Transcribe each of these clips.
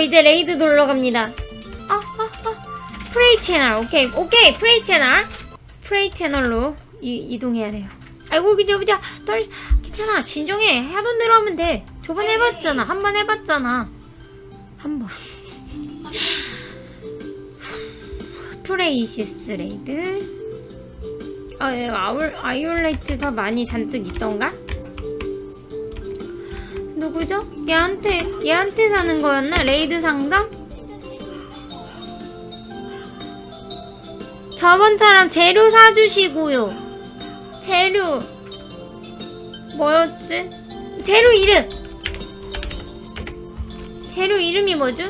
이제 레이드 놀러 갑니다. 아, 아, 아. 프레이 채널. 오케이, 오케이. 프레이 채널. 프레이 채널로 이, 이동해야 돼요. 아이고, 그저, 그저, 떨, 괜찮아. 진정해. 하던 대로 하면 돼. 저번에 해봤잖아. 한 번 해봤잖아. 한 번. 프레이시스 레이드. 아, 예, 아울, 아이올라이트가 많이 잔뜩 있던가? 누구죠? 얘한테, 얘한테 사는 거였나? 레이드 상점? 저번처럼 재료 사주시고요. 재료. 뭐였지? 재료 이름! 재료 이름이 뭐죠?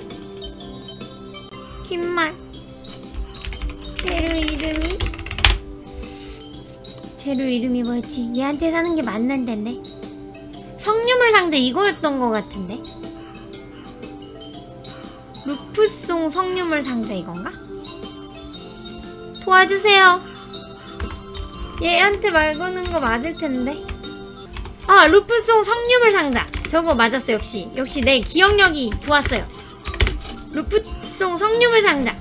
긴말. 재료 이름이? 재료 이름이 뭐였지? 얘한테 사는 게 맞는 데인데. 성유물 상자 이거였던 것 같은데. 루프송 성유물 상자 이건가? 도와주세요. 얘한테 말 거는 거 맞을 텐데. 아, 루프송 성유물 상자. 저거 맞았어, 역시. 역시 내 기억력이 좋았어요. 루프송 성유물 상자.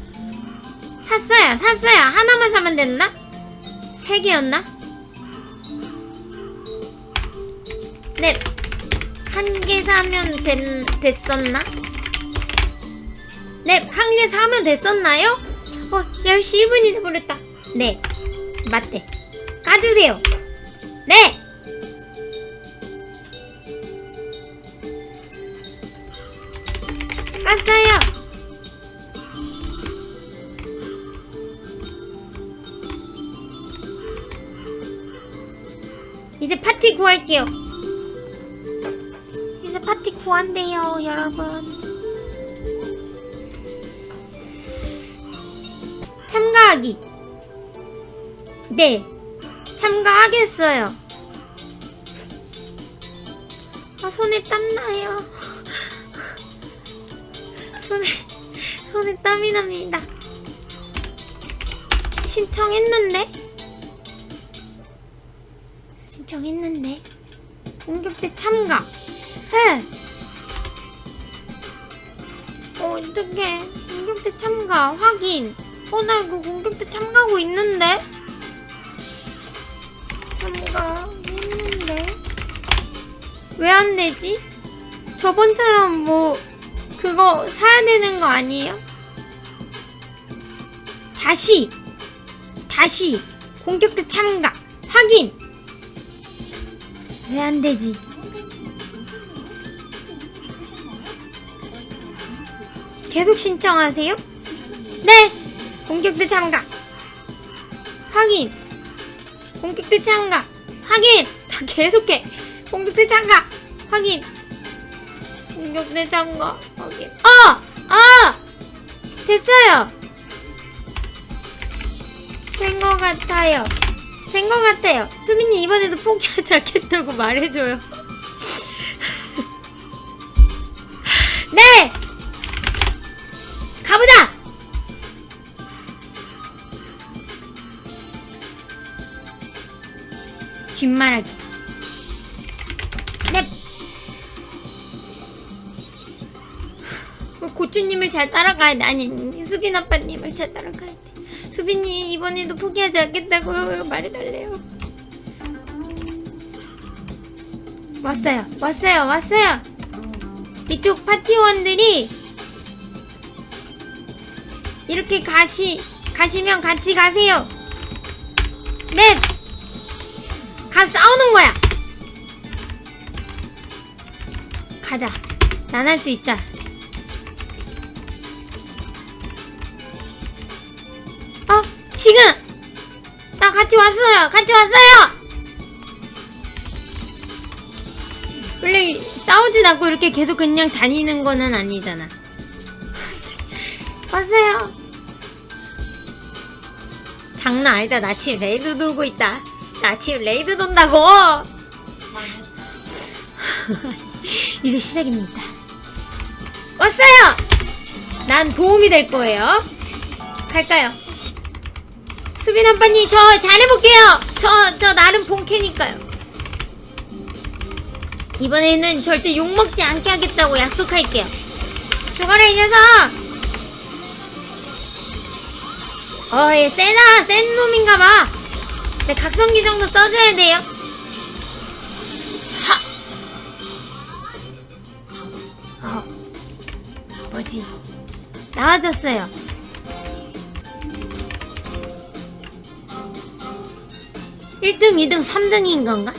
샀어요, 샀어요. 하나만 사면 됐나? 세 개였나? 네. 한 개 사면 된, 됐었나? 네, 한 개 사면 됐었나요? 어, 10시 1분이 돼버렸다. 네. 맞대. 까주세요. 네! 깠어요. 이제 파티 구할게요. 구한대요, 여러분. 참가하기. 네, 참가하겠어요. 아, 손에 땀 나요. 손에, 손에 땀이 납니다. 신청했는데? 신청했는데? 공격대 참가. 어, 어떡해. 공격대 참가. 확인. 어, 나 이거 공격대 참가하고 있는데? 참가 했는데? 왜 안 되지? 저번처럼 뭐, 그거 사야 되는 거 아니에요? 다시! 다시! 공격대 참가! 확인! 왜 안 되지? 계속 신청하세요? 네! 공격대 참가! 확인! 공격대 참가! 확인! 다 계속해! 공격대 참가! 확인! 공격대 참가! 확인! 어! 아! 됐어요! 된거 같아요. 된거 같아요. 수빈이 이번에도 포기하지 않겠다고 말해줘요. 네! 뒷말하기. 네. 고추님을 잘 따라가야 돼. 아니, 수빈 아빠님을 잘 따라가야 돼. 수빈이 이번에도 포기하지 않겠다고 말해달래요. 왔어요. 왔어요. 왔어요. 이쪽 파티원들이 이렇게 가시 가시면 같이 가세요. 네. 가 싸우는 거야. 가자. 난 할 수 있다. 어? 지금! 나 같이 왔어요! 같이 왔어요! 원래 싸우진 않고 이렇게 계속 그냥 다니는 거는 아니잖아. 왔어요! 장난 아니다. 나 지금 레이드 돌고 있다. 나 지금 레이드 돈다고! 이제 시작입니다. 왔어요! 난 도움이 될 거예요. 갈까요? 수빈 아빠님 저 잘해볼게요. 저 저 나름 본캐니까요. 이번에는 절대 욕 먹지 않게 하겠다고 약속할게요. 죽어라 이 녀석 어얘 세다 센 놈인가봐 내 각성기 정도 써줘야 돼요 하 어. 뭐지 나와줬어요 일등이등삼등인 건가?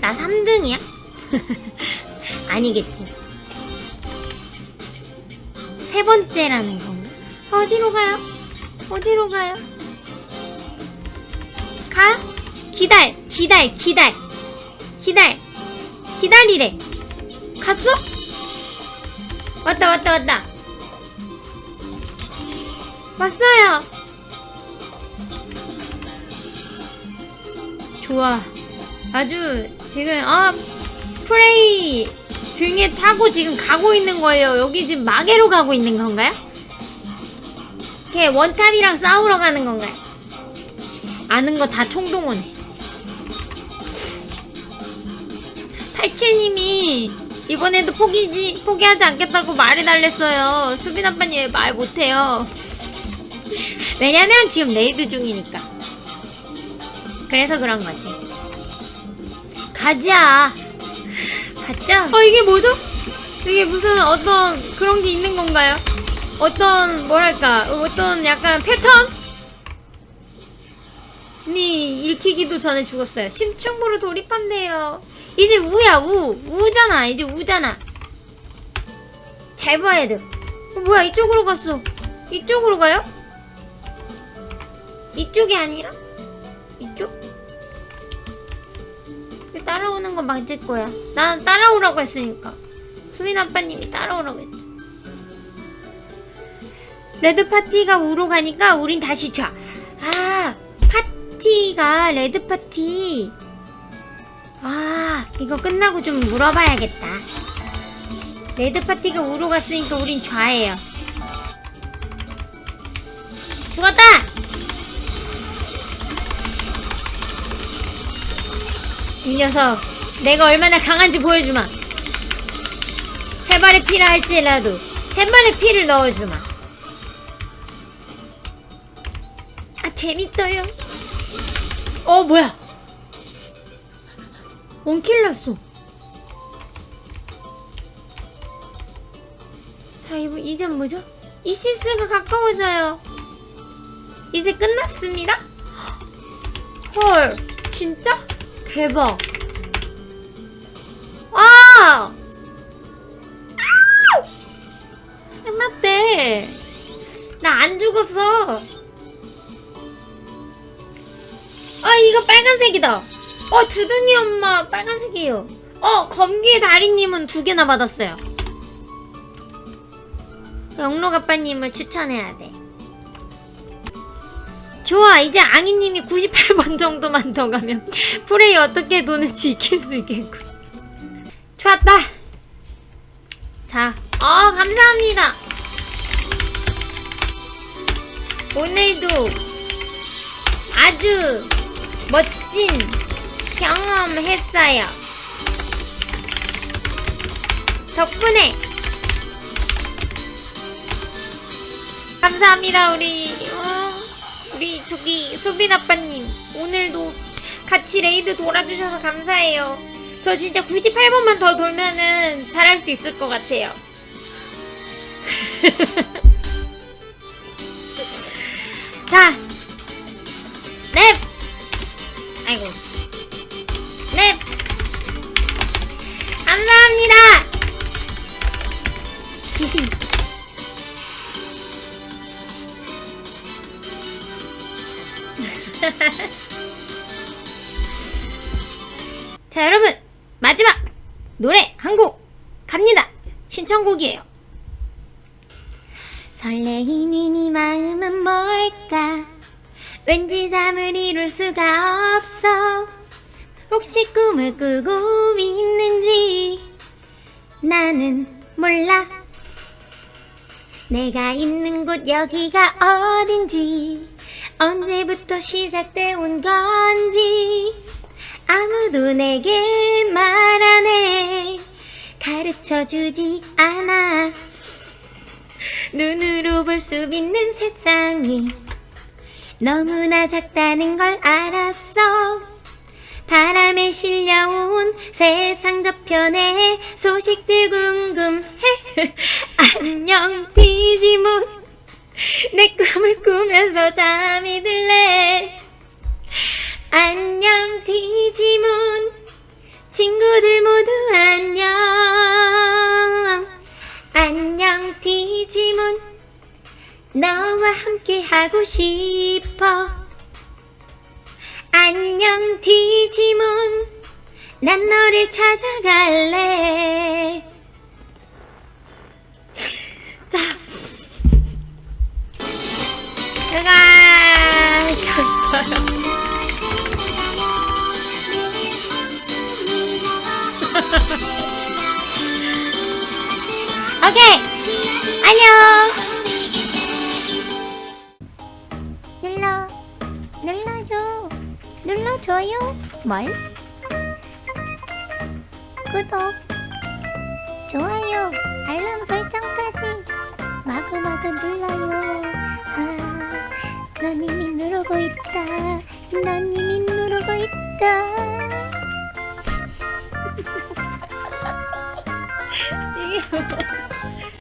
나 3등이야? 아니겠지. 세 번째라는 건가? 어디로 가요? 어디로 가요? 기다려, 기다려, 기다려, 기다려, 기다리래. 갔어? 왔다, 왔다, 왔다. 왔어요. 좋아. 아주 지금 아 프레이 등에 타고 지금 가고 있는 거예요. 여기 지금 마개로 가고 있는 건가요? 걔 원탑이랑 싸우러 가는 건가요? 아는 거 다 총동원해. 87님이 이번에도 포기지 포기하지 않겠다고 말을 달랬어요. 수빈 아빠님 왜말 못해요. 왜냐면 지금 레이드 중이니까. 그래서 그런 거지. 가자. 가자. 어 이게 뭐죠? 이게 무슨 어떤 그런 게 있는 건가요? 어떤 뭐랄까 어떤 약간 패턴? 니 읽히기도 전에 죽었어요. 심층부로 돌입한대요. 이제 우야 우 우잖아 이제 우잖아. 잘 봐야 돼. 어, 뭐야 이쪽으로 갔어. 이쪽으로 가요? 이쪽이 아니라? 이쪽? 따라오는 거 맞을 거야. 난 따라오라고 했으니까. 수민 아빠님이 따라오라고 했지. 레드 파티가 우로 가니까 우린 다시 좌. 아, 파티가 레드 파티. 아, 이거 끝나고 좀 물어봐야겠다. 레드 파티가 우로 갔으니까 우린 좌예요. 죽었다! 이 녀석 내가 얼마나 강한지 보여주마 세 발의 피라 할지라도 세 발의 피를 넣어주마 아 재밌어요 어 뭐야 원킬 났어 자 이거 이제 뭐죠? 이시스가 가까워져요 이제 끝났습니다 헐 진짜? 대박. 아! 아우! 끝났대. 나 안 죽었어. 아, 이거 빨간색이다. 어, 두둥이 엄마 빨간색이에요. 어, 검기의 다리님은 두 개나 받았어요. 영록 아빠님을 추천해야 돼. 좋아 이제 앙이님이 98번 정도만 더 가면 프레이 어떻게 도는지 익힐 수 있겠군 좋았다 자, 어 감사합니다 오늘도 아주 멋진 경험했어요 덕분에 감사합니다 우리 어. 우리 저기 수빈 아빠님 오늘도 같이 레이드 돌아주셔서 감사해요. 저 진짜 98번만 더 돌면은 잘할 수 있을 것 같아요. 자, 넵. 아이고, 자 여러분. 마지막 노래 한 곡 갑니다. 신청곡이에요. 설레이는 이 마음은 뭘까? 왠지 잠을 이룰 수가 없어. 혹시 꿈을 꾸고 있는지 나는 몰라. 내가 있는 곳 여기가 어딘지 언제부터 시작돼 온 건지 아무도 내게 말 안 해 가르쳐 주지 않아. 눈으로 볼 수 있는 세상이 너무나 작다는 걸 알았어. 바람에 실려온 세상 저편의 소식들 궁금해. 안녕 디지몬 내 꿈을 꾸면서 잠이 들래. 안녕 디지몬. 친구들 모두 안녕. 안녕 디지몬. 너와 함께 하고 싶어. 안녕 디지몬. 난 너를 찾아갈래 들어가셨어요. 오케이. 안녕. 눌러. 눌러줘. 눌러줘요. 뭘? 구독. 좋아요. 알람 설정까지 마구마구 눌러요. 아 넌 이미 누르고 있다. 넌 이미 누르고 있다. 이게 뭐